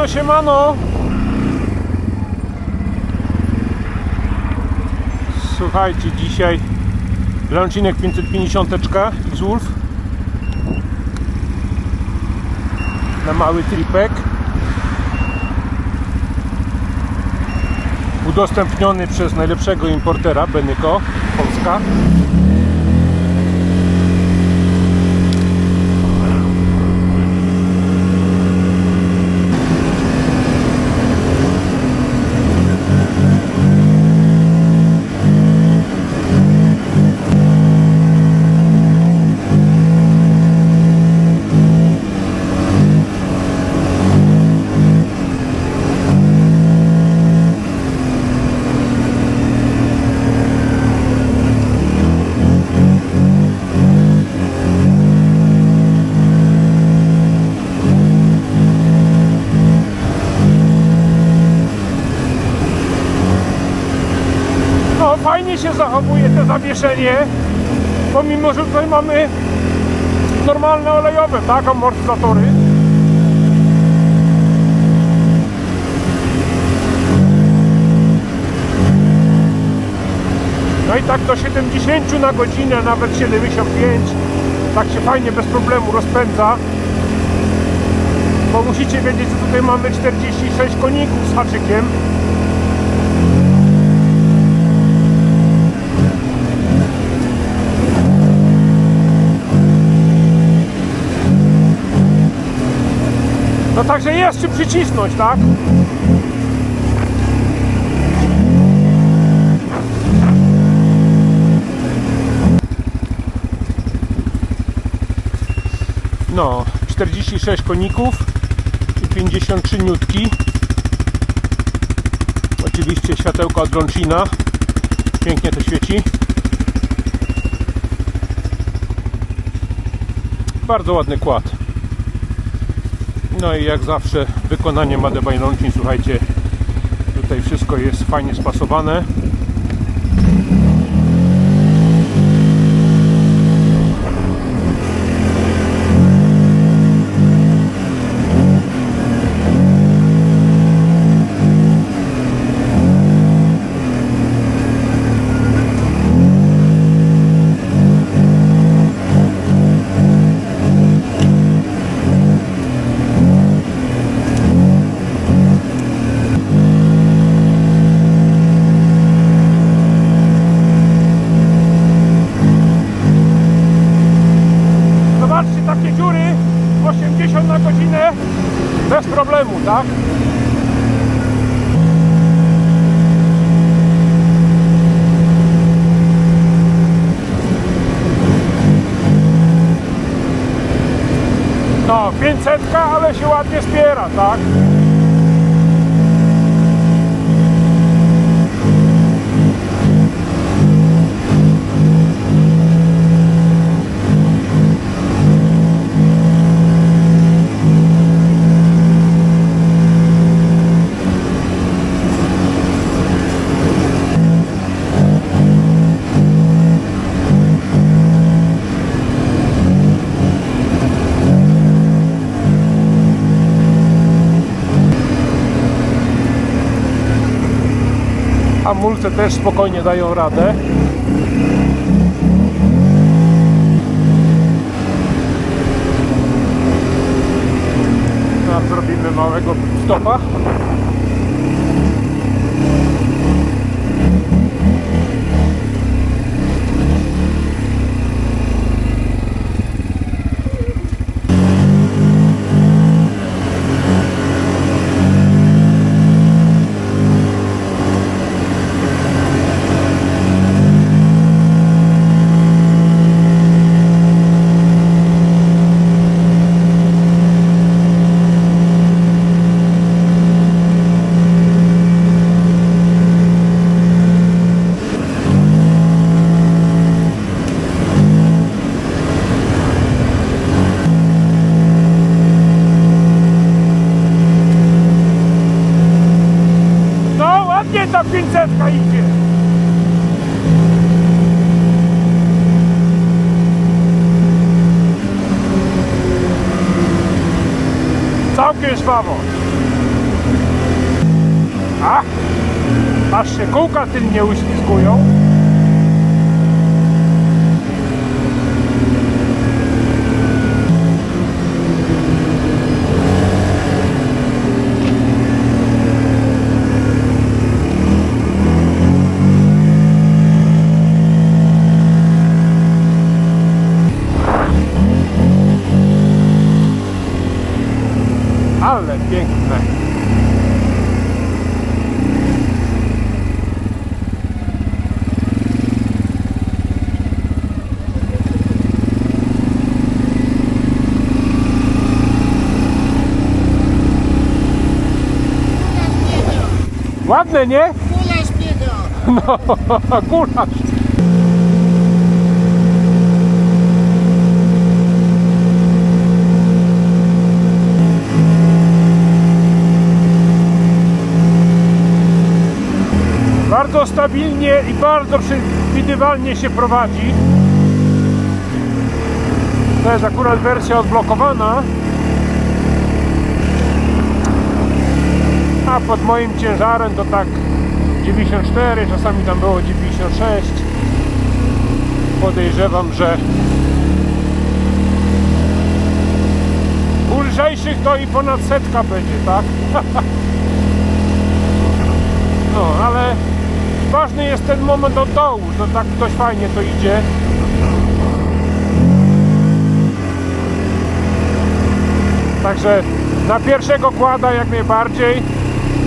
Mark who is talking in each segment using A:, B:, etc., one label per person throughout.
A: Siemano, siemano! Słuchajcie, dzisiaj Lancinek 550 X-Wolf na mały tripek. Udostępniony przez najlepszego importera Benyko Polska. zachowuje to zawieszenie, pomimo, że tutaj mamy normalne olejowe, tak, amortyzatory. No i tak do 70 na godzinę, nawet 75, tak się fajnie, bez problemu rozpędza. Bo musicie wiedzieć, że tutaj mamy 46 koników z haczykiem. No także jest czym przycisnąć, tak? No, 46 koników i 53 niutki. Oczywiście światełko od Ronchina. Pięknie to świeci. Bardzo ładny kład. No i jak zawsze wykonanie Madebajlonki, słuchajcie, tutaj wszystko jest fajnie spasowane. takie dziury 80 na godzinę bez problemu, tak? No, 500, ale się ładnie spiera, tak? hamulce też spokojnie dają radę. Zrobimy małego stopa. całkiem żwawo. A? Aż się kółka tym nie uślizgują. Ale piękne. Ładne, nie?
B: Kulasz biega!
A: No, gulasz. Bardzo stabilnie i bardzo przewidywalnie się prowadzi. To jest akurat wersja odblokowana. A pod moim ciężarem to tak 94, czasami tam było 96. Podejrzewam, że u lżejszych to i ponad setka będzie, tak? No, ale ważny jest ten moment od dołu, że tak dość fajnie to idzie. Także na pierwszego kłada jak najbardziej,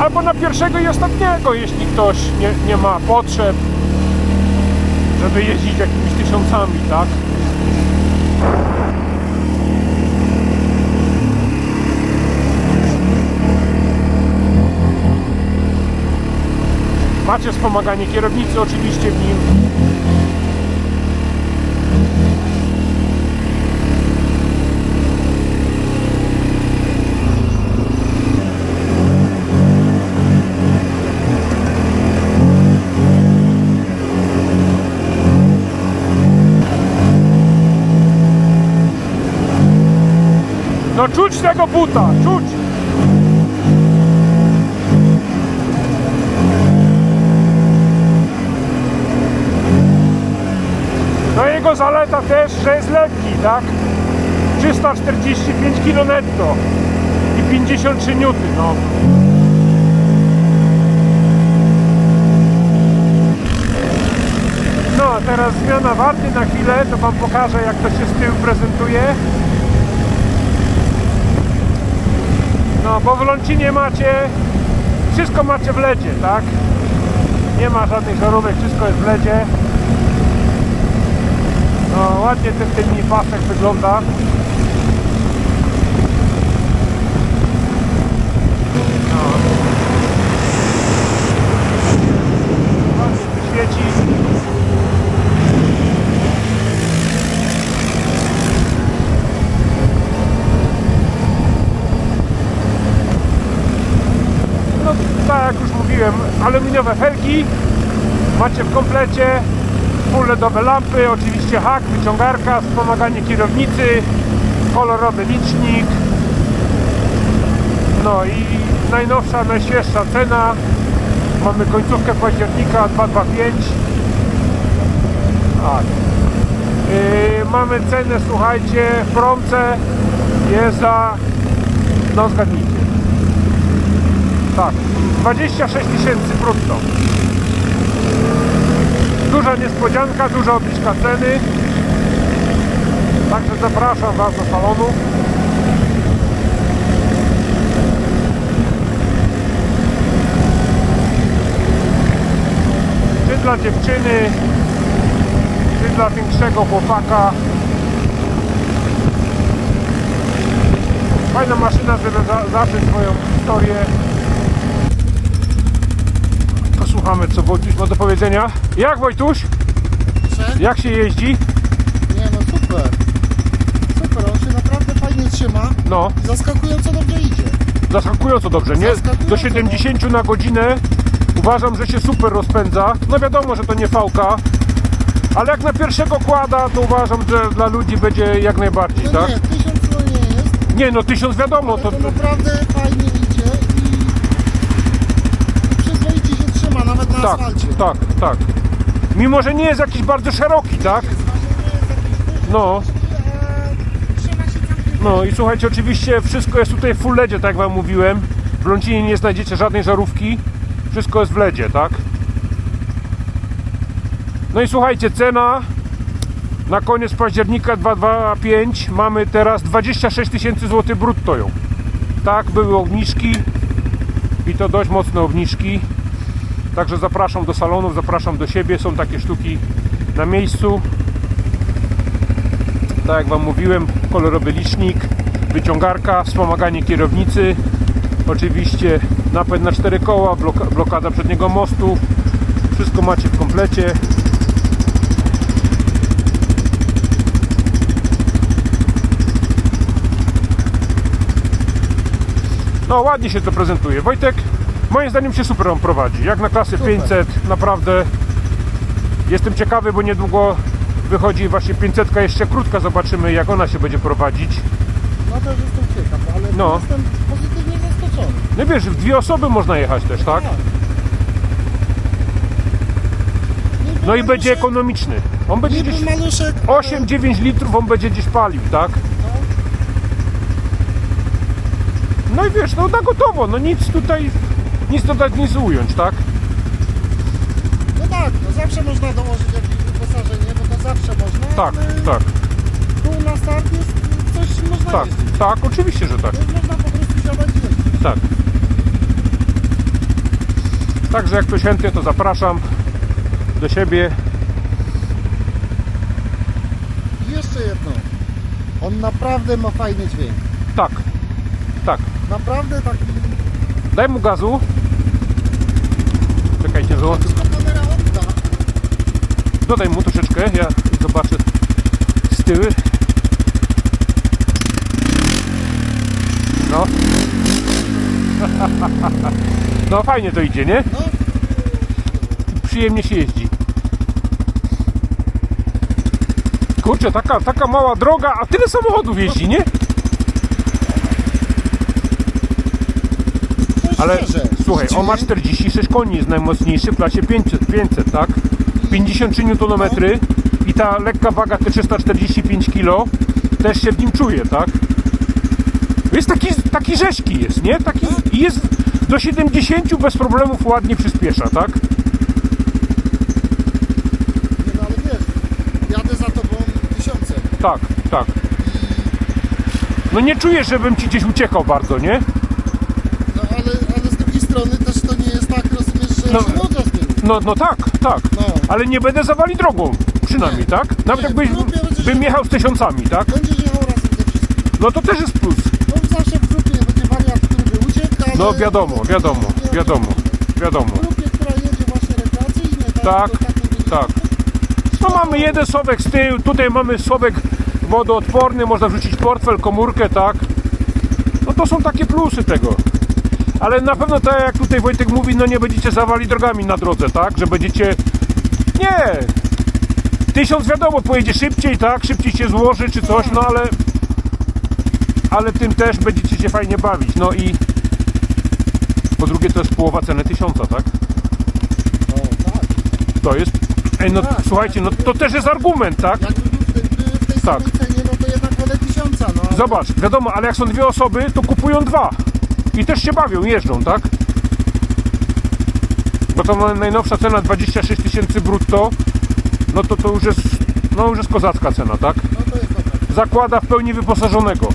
A: albo na pierwszego i ostatniego, jeśli ktoś nie, nie ma potrzeb, żeby jeździć jakimiś tysiącami, tak? Macie wspomaganie kierownicy oczywiście w nim. No czuć tego buta, czuć! No jego zaleta też, że jest lekki, tak? 345 kg netto i 53 N, no. No, teraz zmiana warty na chwilę, to Wam pokażę jak to się z tyłu prezentuje. No, bo w Lącinie macie, wszystko macie w ledzie, tak? Nie ma żadnych żarówek, wszystko jest w ledzie. No, ładnie ten tylny pasek wygląda. No. No, tak jak już mówiłem, aluminiowe felgi macie w komplecie full LEDowe lampy, oczywiście hak, wyciągarka, wspomaganie kierownicy, kolorowy licznik. No i najnowsza, najświeższa cena. Mamy końcówkę października 225. Tak. Yy, mamy cenę, słuchajcie, w promce jest za, no zgadnijcie. Tak, 26 tysięcy brutto. Duża niespodzianka, duża obniżka ceny. Także zapraszam Was do salonu. Czy dla dziewczyny, czy dla większego chłopaka. Fajna maszyna, żeby za, zacząć swoją historię. Posłuchamy, co Wojtuś ma do powiedzenia. Jak Wojtuś? Jak się jeździ?
B: Nie no super. Super, on się naprawdę fajnie trzyma.
A: No,
B: Zaskakująco dobrze idzie.
A: zaskakująco dobrze, nie?
B: Zaskakująco,
A: Do 70 na godzinę uważam, że się super rozpędza. No wiadomo, że to nie fałka, ale jak na pierwszego kłada, to uważam, że dla ludzi będzie jak najbardziej,
B: No
A: tak?
B: nie, tysiąc to nie jest,
A: Nie, no tysiąc wiadomo,
B: ale
A: to
B: to naprawdę fajnie idzie i, i przyzwoicie się trzyma, nawet na na
A: tak,
B: asfalcie.
A: tak, tak. Mimo, że nie jest jakiś bardzo szeroki, tak? No. No i słuchajcie, oczywiście wszystko jest tutaj w full ledzie, tak jak wam mówiłem. W Lącinie nie znajdziecie żadnej żarówki. Wszystko jest w ledzie, tak? No i słuchajcie, cena na koniec października 225 mamy teraz 26 tysięcy złotych brutto ją. Tak, były obniżki i to dość mocne obniżki. Także zapraszam do salonów, zapraszam do siebie. Są takie sztuki na miejscu. Tak jak Wam mówiłem, kolorowy licznik, wyciągarka, wspomaganie kierownicy, oczywiście napęd na cztery koła, bloka- blokada przedniego mostu, wszystko macie w komplecie. No ładnie się to prezentuje. Wojtek, moim zdaniem się super on prowadzi. Jak na klasę 500, naprawdę jestem ciekawy, bo niedługo wychodzi właśnie 500 jeszcze krótka, zobaczymy jak ona się będzie prowadzić.
B: No też jestem ciekaw, ale
A: No.
B: jestem pozytywnie zaskoczony.
A: No wiesz, w dwie osoby można jechać też, tak?
B: Niby
A: No i będzie ekonomiczny. On będzie gdzieś
B: maluszek, ale-
A: 8-9 litrów on będzie gdzieś palił, tak?
B: No,
A: No i wiesz, no na gotowo, no nic tutaj, nic dodać, nic ująć, tak?
B: no tak, no zawsze można dołożyć jakieś wyposażenie, bo to zawsze można.
A: Tak,
B: ale
A: tak,
B: Tu na start jest coś można
A: tak,
B: jeździć.
A: tak, oczywiście, że tak,
B: Więc można po prostu siadać i jeździć.
A: tak. Także jak ktoś chętnie, to zapraszam do siebie.
B: I jeszcze jedno. On naprawdę ma fajny dźwięk.
A: Tak, tak.
B: Naprawdę taki...
A: Daj mu gazu. Czekajcie,
B: odda.
A: dodaj mu troszeczkę, ja zobaczę z tyłu. No. No fajnie to idzie, nie? Przyjemnie się jeździ. Kurczę, taka, taka mała droga, a tyle samochodów jeździ, nie? Ale
B: szczerze.
A: słuchaj, on ma
B: dźwięk-
A: 46 koni, jest najmocniejszy w klasie 500, 500 tak? 53 Nm i ta lekka waga, te 345 kg, też się w nim czuje, tak? Jest taki, taki rzeźki jest, nie? Taki, I jest do 70 bez problemów ładnie przyspiesza, tak?
B: Nie, no ale wiesz, jadę za tobą tysiące.
A: Tak, tak. No nie czujesz, żebym ci gdzieś uciekał bardzo, nie?
B: No ale, ale z drugiej strony też to nie jest tak, rozumiesz, że
A: No.
B: z.
A: No, no tak, tak.
B: No.
A: Ale nie będę zawali drogą, przynajmniej, tak? Nawet
B: Nie,
A: jakbyś bym jechał z tysiącami, tak?
B: Będziesz jechał razem ze wszystkim.
A: No to też jest plus.
B: No zawsze w grupie będzie wariant, który by uciekł, ale...
A: No wiadomo, wiadomo,
B: Nie,
A: wiadomo, wiadomo.
B: W grupie, która jedzie właśnie rekreacyjnie, tak?
A: Tak,
B: to nie będzie-
A: tak. No mamy jeden słowek z tyłu, tutaj mamy słowek wodoodporny, można wrzucić portfel, komórkę, tak? No to są takie plusy tego. Ale na pewno tak jak tutaj Wojtek mówi, no nie będziecie zawali drogami na drodze, tak? Że będziecie... Nie! Tysiąc wiadomo, pojedzie szybciej, tak? Szybciej się złoży czy coś, no ale... Ale tym też będziecie się fajnie bawić, no i... Po drugie to jest połowa ceny tysiąca, tak? To jest. Ej, no
B: Tak,
A: słuchajcie, no to też jest argument, tak?
B: Był w tej, były w tej
A: Tak.
B: samej cenie, no to jednak wolę tysiąca, no. ale-
A: Zobacz, wiadomo, ale jak są dwie osoby, to kupują dwa. I też się bawią, jeżdżą, tak? Bo to najnowsza cena 26 tysięcy brutto, no to to już jest, no już jest kozacka cena, tak?
B: No to jest dobra.
A: Zakłada w pełni wyposażonego.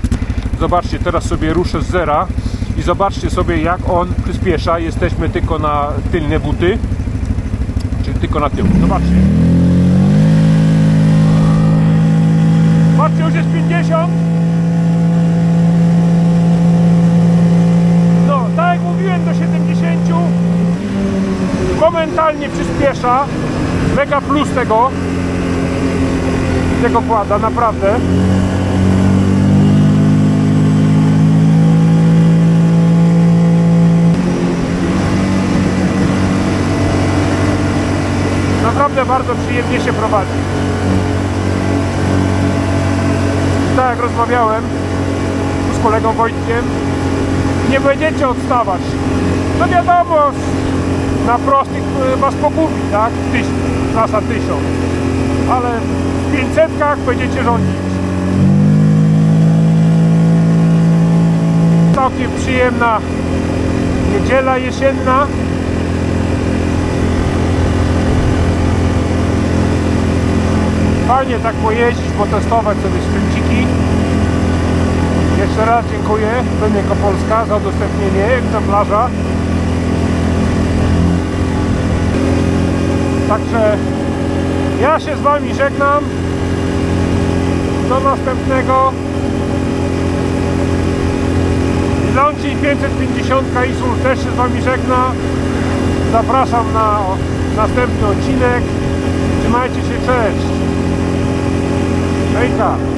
A: Zobaczcie, teraz sobie ruszę z zera i zobaczcie sobie jak on przyspiesza. Jesteśmy tylko na tylne buty, czyli tylko na tył. Zobaczcie. Patrzcie, już jest 50. No, tak jak mówiłem, do 70 momentalnie przyspiesza. Mega plus tego tego kłada, naprawdę. Naprawdę bardzo przyjemnie się prowadzi. Tak jak rozmawiałem z kolegą Wojtkiem, nie będziecie odstawać. No wiadomo, na prostych e, was pogubi, tak? Tyś, klasa 1000. Ale w 500 będziecie rządzić. Całkiem przyjemna niedziela jesienna. Fajnie tak pojeździć, potestować sobie sprzęciki. Jeszcze raz dziękuję Benie Kopolska za udostępnienie egzemplarza. Także ja się z Wami żegnam. Do następnego. Launching 550 Isul też się z Wami żegna. Zapraszam na następny odcinek. Trzymajcie się, cześć. Hejka.